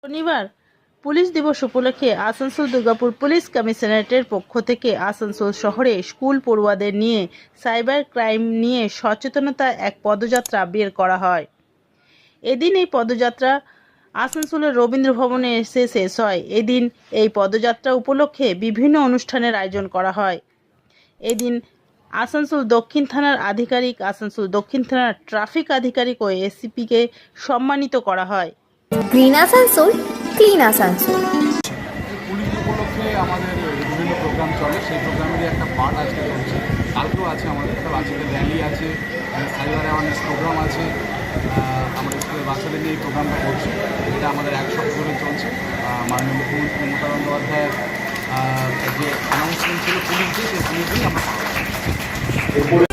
শনিবার পুলিশ দিবস উপলক্ষে আসানসোল দুর্গাপুর পুলিশ কমিশনারেটের পক্ষ থেকে আসানসোল শহরে স্কুল পড়ুয়াদের নিয়ে সাইবার ক্রাইম নিয়ে সচেতনতা এক পদযাত্রা বের করা হয়। এদিন এই পদযাত্রা আসানসোলের রবীন্দ্র ভবনে এসে শেষ হয়। এদিন এই পদযাত্রা উপলক্ষে বিভিন্ন অনুষ্ঠানের আয়োজন করা হয়। এদিন আসানসোল দক্ষিণ থানার আধিকারিক আসানসোল দক্ষিণ থানার ট্রাফিক আধিকারিক ও এসিপিকে সম্মানিত করা হয়। Green Asansol clean Asansol. Police উপলক্ষে আমাদের বিভিন্ন প্রোগ্রাম চলে সেই প্রোগ্রামেরই একটা পার্ট আজকে চলছে। কালকেও আছে আমাদের সব আজকে র্যালি আছে সাইবার অ্যাওয়ারনেস প্রোগ্রাম আছে। আমাদের স্কুলের বাচ্চাদের নিয়ে এই প্রোগ্রামটা করছি। এটা আমাদের এক সপ্তাহ ধরে চলছে। মাননীয় মুখ্যমন্ত্রী মমতা বন্দ্যোপাধ্যায়ের যে অ্যানাউন্সমেন্ট ছিল পুলিশ ডে সেই পুলিশ ডে আমরা পালন করছি।